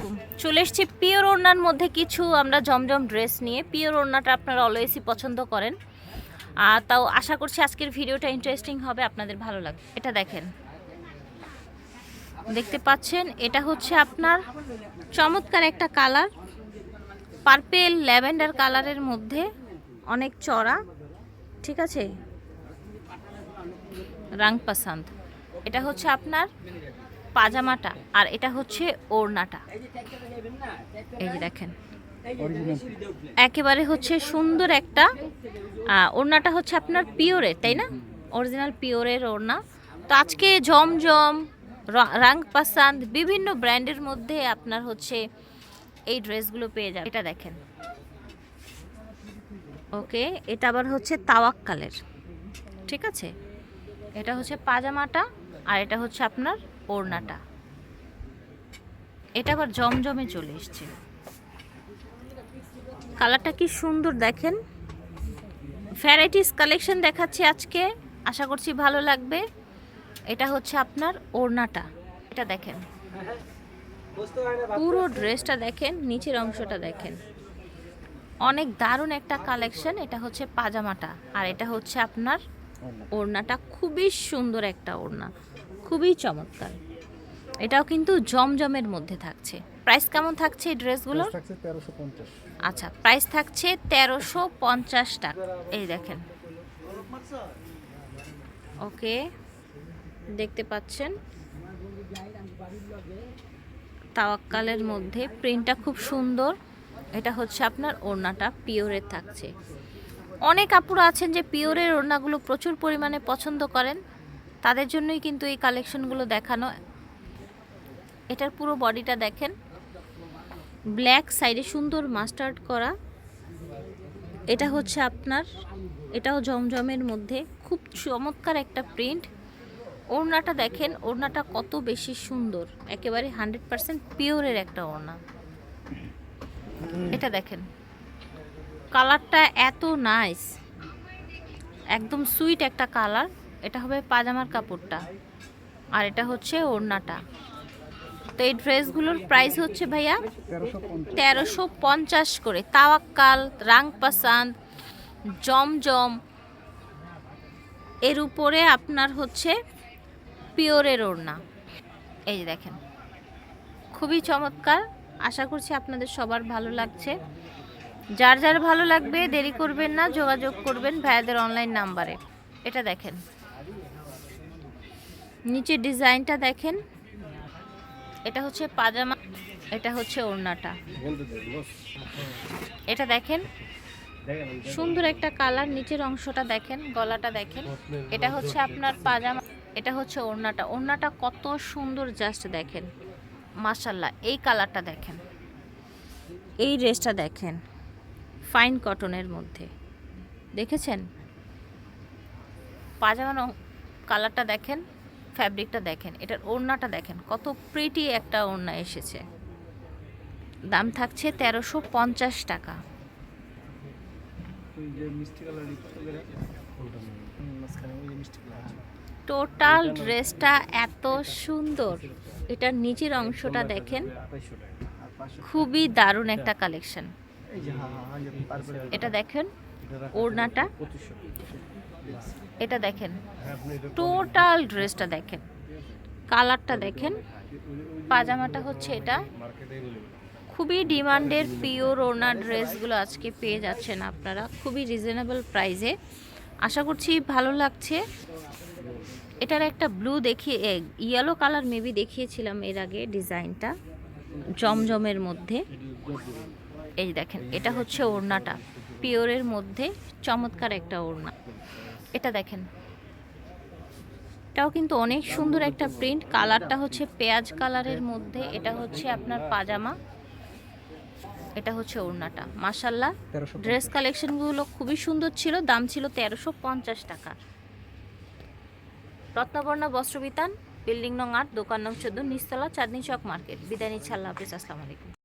আলাইকুম চলে এসছি পিওর ওড়নার মধ্যে কিছু আমরা জমজম ড্রেস নিয়ে। পিওর ওড়নাটা আপনারা অলওয়েজই পছন্দ করেন। আর তাও আশা করছি আজকের ভিডিওটা ইন্টারেস্টিং হবে, আপনাদের ভালো লাগবে। এটা দেখেন। দেখতে পাচ্ছেন, এটা হচ্ছে আপনার চমৎকার একটা কালার। পার্পেল, ল্যাভেন্ডার কালারের মধ্যে অনেক চড়া, ঠিক আছে? রাং পাসান্ত এটা হচ্ছে আপনার পাজামাটা, আর এটা হচ্ছে ওড়নাটা। এই যে দেখেন। একেবারে হচ্ছে সুন্দর একটা ওড়নাটা হচ্ছে আপনার পিওরের তাই না? অরিজিনাল পিওরের ওড়না। তো আজকে জমজম, রাং পাসান্দ বিভিন্ন ব্র্যান্ডের মধ্যে আপনার হচ্ছে এই ড্রেসগুলো পেয়ে যাবে এটা দেখেন। ওকে, এটা আবার হচ্ছে তাওয়াক্কালের। ঠিক আছে? এটা হচ্ছে পাজামাটা, আর এটা হচ্ছে আপনার ওড়নাটা। এটা আবার জমজমে চলে এসছে। কালারটা কি সুন্দর দেখেন। ভ্যারাইটিস কালেকশন দেখাচ্ছি আজকে। আশা করছি ভালো লাগবে। এটা হচ্ছে আপনার ওড়নাটা। এটা দেখেন। পুরো ড্রেসটা দেখেন, নিচের অংশটা দেখেন। অনেক দারুণ একটা কালেকশন এটা হচ্ছে পাজামাটা। আর এটা হচ্ছে আপনার ওড়নাটা। খুবই সুন্দর একটা ওড়না। খুবই চমৎকার। এটাও কিন্তু জমজমের মধ্যে থাকছে। প্রাইস কেমন থাকছে এই ড্রেসগুলো আচ্ছা প্রাইস থাকছে তেরোশো পঞ্চাশ টাকা। এই দেখেন। ওকে দেখতে পাচ্ছেন? তাওয়াক্কালের মধ্যে প্রিন্টটা খুব সুন্দর। এটা হচ্ছে আপনার ওড়নাটা পিওরের থাকছে। অনেক আপুরা আছেন যে পিওরের ওড়নাগুলো প্রচুর পরিমাণে পছন্দ করেন। তাদের জন্যই কিন্তু এই কালেকশনগুলো দেখানো। এটার পুরো বডিটা দেখেন। ব্ল্যাক সাইডে সুন্দর মাস্টার্ড করা। এটা হচ্ছে আপনার, এটাও জমজমের মধ্যে। খুব চমৎকার একটা প্রিন্ট ওড়নাটা দেখেন, ওড়নাটা কত বেশি সুন্দর। একেবারে হান্ড্রেড পার্সেন্ট পিওরের একটা ওড়না। এটা দেখেন। কালারটা এত নাইস একদম সুইট একটা কালার এটা হবে পাজামার কাপড়টা আর এটা হচ্ছে ওড়নাটা। তো এই ড্রেসগুলোর প্রাইস হচ্ছে ভাইয়া তেরোশো পঞ্চাশ করে। তাওয়াক্কাল রাং পাসান্দ জমজম, এর উপরে আপনার হচ্ছে পিওরের ওড়না। এই যে দেখেন, খুবই চমৎকার। আশা করছি আপনাদের সবার ভালো লাগছে। যার যার ভালো লাগবে দেরি করবেন না, যোগাযোগ করবেন ভাইয়াদের অনলাইন নাম্বারে এটা দেখেন নিচের ডিজাইনটা দেখেন। এটা হচ্ছে পাজামা, এটা হচ্ছে ওড়নাটা। এটা দেখেন, সুন্দর একটা কালার, নিচের অংশটা দেখেন, গলাটা দেখেন। এটা হচ্ছে আপনার পাজামা, এটা হচ্ছে ওড়নাটা। ওড়নাটা কত সুন্দর জাস্ট দেখেন। মাশাল্লাহ এই কালারটা দেখেন। এই ড্রেসটা দেখেন, ফাইন কটনের মধ্যে। দেখেছেন? পাজামা কালারটা দেখেন। ফ্যাব্রিকটা দেখেন এটার ওড়নাটা দেখেন কত প্রিটি একটা ওড়না এসেছে। দাম থাকছে তেরোশো পঞ্চাশ টাকা। টোটাল ড্রেসটা এত সুন্দর। এটার নিচের অংশটা দেখেন খুবই দারুণ একটা কালেকশন এটা দেখেন ওড়নাটা। এটা দেখেন। টোটাল ড্রেসটা দেখেন। কালারটা দেখেন। পাজামাটা হচ্ছে এটা। খুবই ডিমান্ডের পিওর ওনা ড্রেসগুলো আজকে পেয়ে যাচ্ছেন আপনারা। খুবই রিজনেবল প্রাইসে। আশা করছি ভালো লাগছে। এটার একটা ব্লু দেখিয়ে ইয়েলো কালার মেবি দেখিয়েছিলাম এর আগে ডিজাইনটা। জমজমের মধ্যে। এই দেখেন এটা হচ্ছে ওড়নাটা। পিওরের মধ্যে। চমৎকার একটা ওড়না। এটা দেখেন। এটাও কিন্তু অনেক সুন্দর একটা প্রিন্ট কালারটা হচ্ছে পেঁয়াজ কালারের মধ্যে। এটা হচ্ছে আপনার পাজামা। এটা হচ্ছে ওড়নাটা। মাসাল্লাহ তেরোশো ড্রেস কালেকশনগুলো খুবই সুন্দর ছিল। দাম ছিল তেরোশো পঞ্চাশ টাকা। রত্নবর্ণা বস্ত্রবিতান বিল্ডিং নং আট দোকান নং চোদ্দ নিস্তলা চাঁদনি চক মার্কেট। বিদায় নিচ্ছে। আল্লাহ হাফিজ। আসসালামু আলাইকুম।